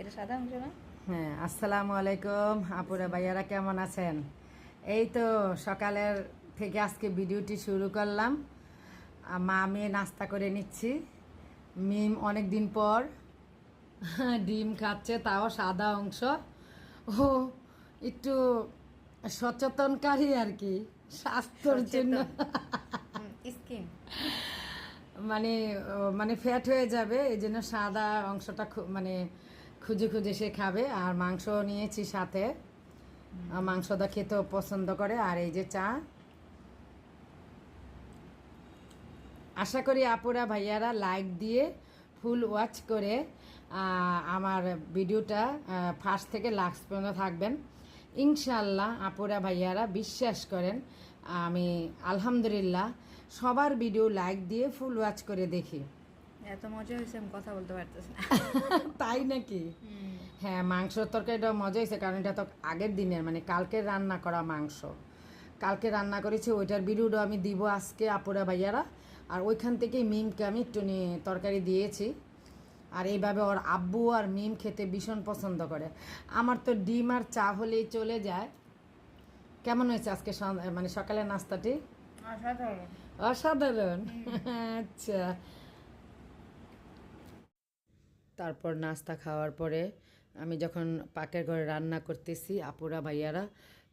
এটা সাদা অংশ না? হ্যাঁ আসসালামু আলাইকুম। আপুরা ভাইয়ারা কেমন আছেন? এই তো সকালের থেকে আজকে ভিডিওটি শুরু করলাম। মা মেয়ে নাস্তা করে নিচ্ছি। মিম অনেক দিন পর ডিম খাচ্ছে তাও সাদা অংশ। ও একটু সচেতনকারী আর কি স্বাস্থ্যর জন্য। স্কিন মানে মানে ফ্যাট হয়ে যাবে এই জন্য সাদা অংশটা মানে খুঁজে খুঁজে সে খাবে আর মাংস নিয়েছি সাথে। মাংসটা খেতেও পছন্দ করে আর এই যে চা। আশা করি আপুরা ভাইয়ারা লাইক দিয়ে ফুল ওয়াচ করে আমার ভিডিওটা ফার্স্ট থেকে লাস্ট পর্যন্ত থাকবেন। ইনশাল্লাহ আপুরা ভাইয়ারা বিশ্বাস করেন আমি আলহামদুলিল্লাহ সবার ভিডিও লাইক দিয়ে ফুল ওয়াচ করে দেখি। এত মজা হয়েছে আমি কথা বলতে পারতেছি না। তাই নাকি? হ্যাঁ মাংসর তরকারিটা মজা হয়েছে কারণ এটা তো আগের দিনের মানে কালকে রান্না করা মাংস। কালকে রান্না করেছি ওইটার ভিডিওটা আমি দিব আজকে আপুরা ভাইয়ারা। আর ওইখান থেকে মিমকে আমি একটু তরকারি দিয়েছি। আর এইভাবে ওর আব্বু আর মিম খেতে ভীষণ পছন্দ করে। আমার তো ডিম আর চা হলেই চলে যায়। কেমন হয়েছে আজকে মানে সকালের নাস্তাটি? অসাধারণ। অসাধারণ। আচ্ছা। তারপর নাস্তা খাওয়ার পরে আমি যখন পাকের ঘরে রান্না করতেছি, আপুরা, ভাইয়ারা,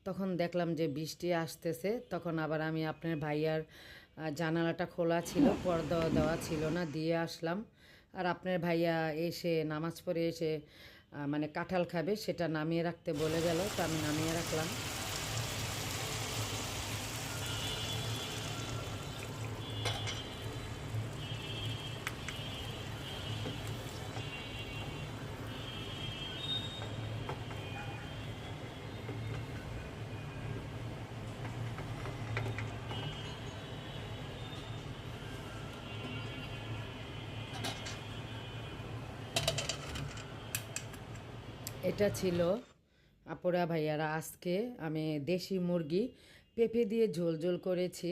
তখন দেখলাম যে বৃষ্টি আসতেছে। তখন আবার আমি আপনার ভাইয়ার জানালাটা খোলা ছিল পর্দা দেওয়া ছিল না, দিয়ে আসলাম। আর আপনার ভাইয়া এসে, নামাজ পড়ে এসে মানে কাঁঠাল খাবে, সেটা নামিয়ে রাখতে বলে গেল, তো আমি নামিয়ে রাখলাম। এটা ছিল আপুরা ভাইয়ারা, আজকে আমি দেশি মুরগি পেঁপে দিয়ে ঝোল ঝোল করেছি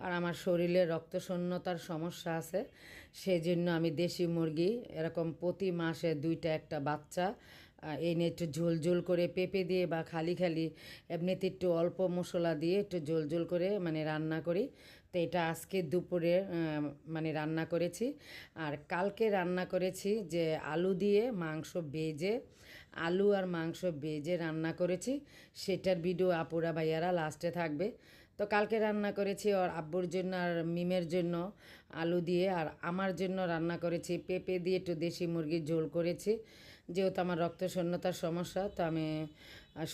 আর আমার শরীরে রক্তশূন্যতার সমস্যা আছে সেই জন্য আমি দেশি মুরগি এরকম প্রতি মাসে দুইটা একটা বাচ্চা এনে একটু ঝোল ঝোল করে পেঁপে দিয়ে বা খালি খালি এমনিতে একটু অল্প মশলা দিয়ে একটু ঝোল ঝোল করে মানে রান্না করি। তো এটা আজকে দুপুরে মানে রান্না করেছি। আর কালকে রান্না করেছি যে আলু দিয়ে মাংস বেজে, আলু আর মাংস বেজে রান্না করেছি। সেটার ভিডিও আপুরা ভাইয়ারা লাস্টে থাকবে। তো কালকে রান্না করেছি ওর আব্বুর জন্য আর মিমের জন্য আলু দিয়ে। আর আমার জন্য রান্না করেছি পেঁপে দিয়ে একটু দেশি মুরগির ঝোল করেছি। যেহেতু আমার রক্ত রক্তশূন্যতার সমস্যা, তো আমি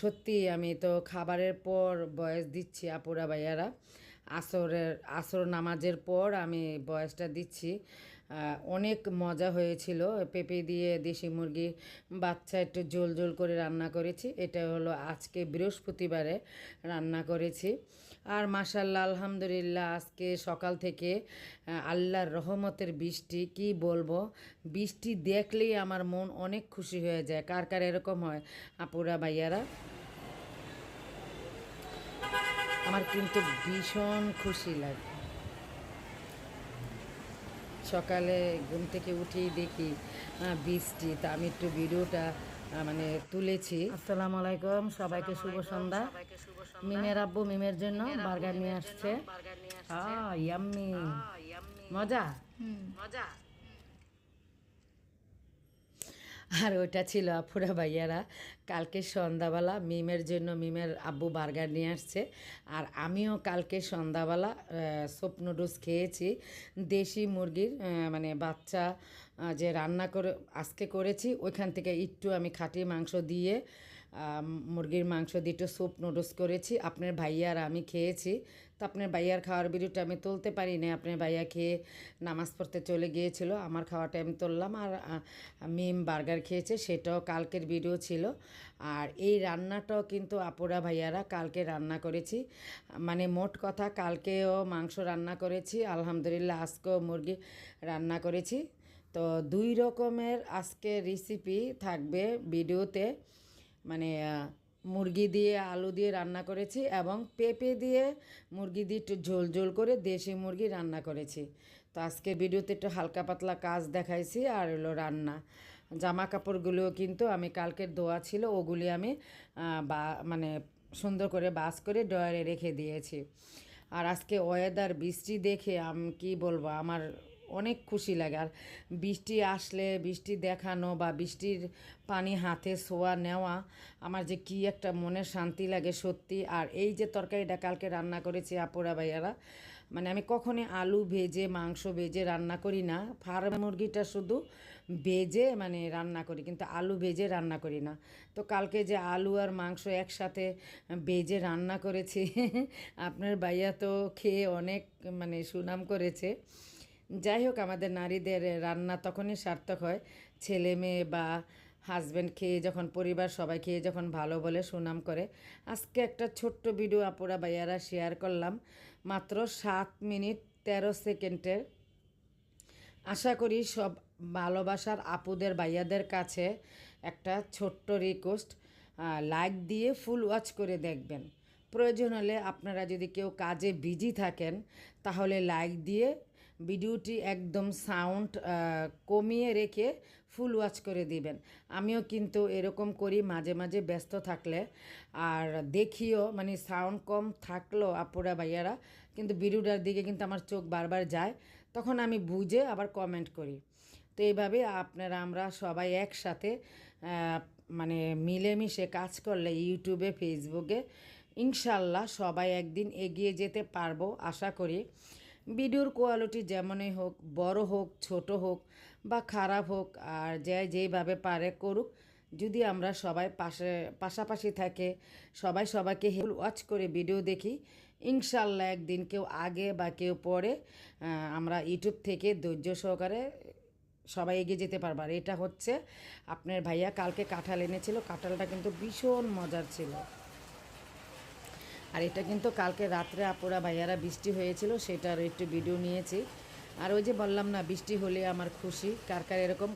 সত্যি আমি তো খাবারের পর বয়স দিচ্ছি আপুরা ভাইয়ারা। আসরের, আসর নামাজের পর আমি বয়সটা দিচ্ছি। অনেক মজা হয়েছিল। পেঁপে দিয়ে দেশি মুরগি, বাচ্চা একটু জোল জোল করে রান্না করেছি। এটা হলো আজকে বৃহস্পতিবারে রান্না করেছি। আর মাসাল্লাহ আলহামদুলিল্লাহ, আজকে সকাল থেকে আল্লাহর রহমতের বৃষ্টি, কি বলব? বৃষ্টি দেখলেই আমার মন অনেক খুশি হয়ে যায়। কার কার এরকম হয়? আপুরা, ভাইয়ারা? আমার কিন্তু ভীষণ খুশি লাগে। সকালে ঘুম থেকে উঠেই দেখি বৃষ্টি। তা আমি একটু ভিডিওটা মানে তুলেছি। আসসালামু আলাইকুম সবাইকে শুভ সন্ধ্যা। মিমের আব্বু মিমের জন্য বার্গার নিয়ে আসছে। ইয়াম্মি মজা? মজা? আর ওটা ছিল আপুরা ভাইয়ারা। কালকে সন্ধ্যাবেলা মিমের জন্য মিমের আব্বু বার্গার নিয়ে আসছে। আর আমিও কালকে সন্ধ্যাবেলা সোপ নুডলস খেয়েছি। দেশি মুরগির মানে বাচ্চা যে রান্না করে, আজকে করেছি, ওইখান থেকে একটু আমি খাঁটি মাংস দিয়ে মুরগির মাংস একটু স্যুপ নুডলস করেছি। আপনার ভাইয়া আর আমি খেয়েছি। তো আপনার ভাইয়ার খাওয়ার ভিডিওটা আমি তুলতে পারি না আপনার ভাইয়া খেয়ে নামাজ পড়তে চলে গিয়েছিল। আমার খাওয়াটা আমি তুললাম আর মিম বার্গার খেয়েছে। সেটাও কালকের ভিডিও ছিল। আর এই রান্নাটাও কিন্তু আপুরা ভাইয়ারা কালকে রান্না করেছি। মানে মোট কথা কালকেও মাংস রান্না করেছি। আলহামদুলিল্লাহ আজকেও মুরগি রান্না করেছি। তো দুই রকমের আজকে রেসিপি থাকবে ভিডিওতে। মানে মুরগি দিয়ে আলু দিয়ে রান্না করেছি এবং পেঁপে দিয়ে মুরগি দিয়ে একটু ঝোল ঝোল করে দেশি মুরগি রান্না করেছি। তো আজকে ভিডিওতে একটু হালকা পাতলা কাজ দেখাইছি আর হলো রান্না। জামা কাপড়গুলোও কিন্তু আমি কালকের দোয়া ছিল ওগুলি আমি বা মানে সুন্দর করে বাস করে ডয়ারে রেখে দিয়েছি। আর আজকে ওয়েদার বৃষ্টি দেখে আমি কি বলব, আমার অনেক খুশি লাগে। আর বৃষ্টি আসলে, বৃষ্টি দেখানো বা বৃষ্টির পানি হাতে ছোঁয়া নেওয়া আমার যে কি একটা মনে শান্তি লাগে সত্যি। আর এই যে তরকারিটা কালকে রান্না করেছি আপুরা ভাইয়ারা মানে আমি কখনই আলু ভেজে, মাংস ভেজে রান্না করি না। ফার্ম মুরগিটা শুধু ভেজে মানে রান্না করি, কিন্তু আলু ভেজে রান্না করি না। তো কালকে যে আলু আর মাংস একসাথে ভেজে রান্না করেছি, আপনার ভাইয়া তো খেয়ে অনেক মানে সুনাম করেছে। যাই হোক, আমাদের নারীদের রান্না তখনই সার্থক হয়। ছেলে মেয়ে বা হাজব্যান্ড খেয়ে যখন, পরিবার সবাই খেয়ে যখন ভালো বলে সুনাম করে। আজকে একটা ছোট্ট ভিডিও আপুরা ভাইয়ারা শেয়ার করলাম। মাত্র সাত মিনিট তেরো সেকেন্ডের। আশা করি সব ভালোবাসার আপুদের ভাইয়াদের কাছে একটা ছোট্ট রিকোয়েস্ট লাইক দিয়ে ফুল ওয়াচ করে দেখবেন। প্রয়োজন হলে আপনারা যদি কেউ কাজে বিজি থাকেন, তাহলে লাইক দিয়ে ভিডিওটি একদম সাউন্ড কমিয়ে রেখে ফুল ওয়াচ করে দিবেন। আমিও কিন্তু এরকম করি, মাঝে মাঝে ব্যস্ত থাকলে। আর দেখিও মানে সাউন্ড কম থাকল আপুরা ভাইয়ারা, কিন্তু ভিডিওটার দিকে কিন্তু আমার চোখ বারবার যায়। তখন আমি বুঝে আবার কমেন্ট করি। তো এইভাবে আপনারা, আমরা সবাই একসাথে মানে মিলেমিশে কাজ করলে ইউটিউবে, ফেসবুকে, ইনশাল্লাহ সবাই একদিন এগিয়ে যেতে পারব, আশা করি। ভিডিওর কোয়ালিটি যেমনই হোক, বড় হোক, ছোট হোক বা খারাপ হোক, আর যে যেইভাবে পারে করুক, যদি আমরা সবাই পাশে, পাশাপাশি থাকে, সবাই সবাইকে হেল ওয়াচ করে ভিডিও দেখি, ইনশাল্লাহ একদিন কেউ আগে বা কেউ পরে আমরা ইউটিউব থেকে ধৈর্য সহকারে সবাই এগিয়ে যেতে পারব। আর এটা হচ্ছে আপনার ভাইয়া কালকে কাঁঠাল এনেছিল, কাঁঠালটা কিন্তু ভীষণ মজার ছিল। আর এটা কিন্তু কালকে রাত্রে আপুরা ভাইয়ারা বৃষ্টি হয়েছিল, সেটার একটু ভিডিও নিয়েছি। আর ওই যে বললাম না, বৃষ্টি হলে আমার খুশি, কার কার এরকম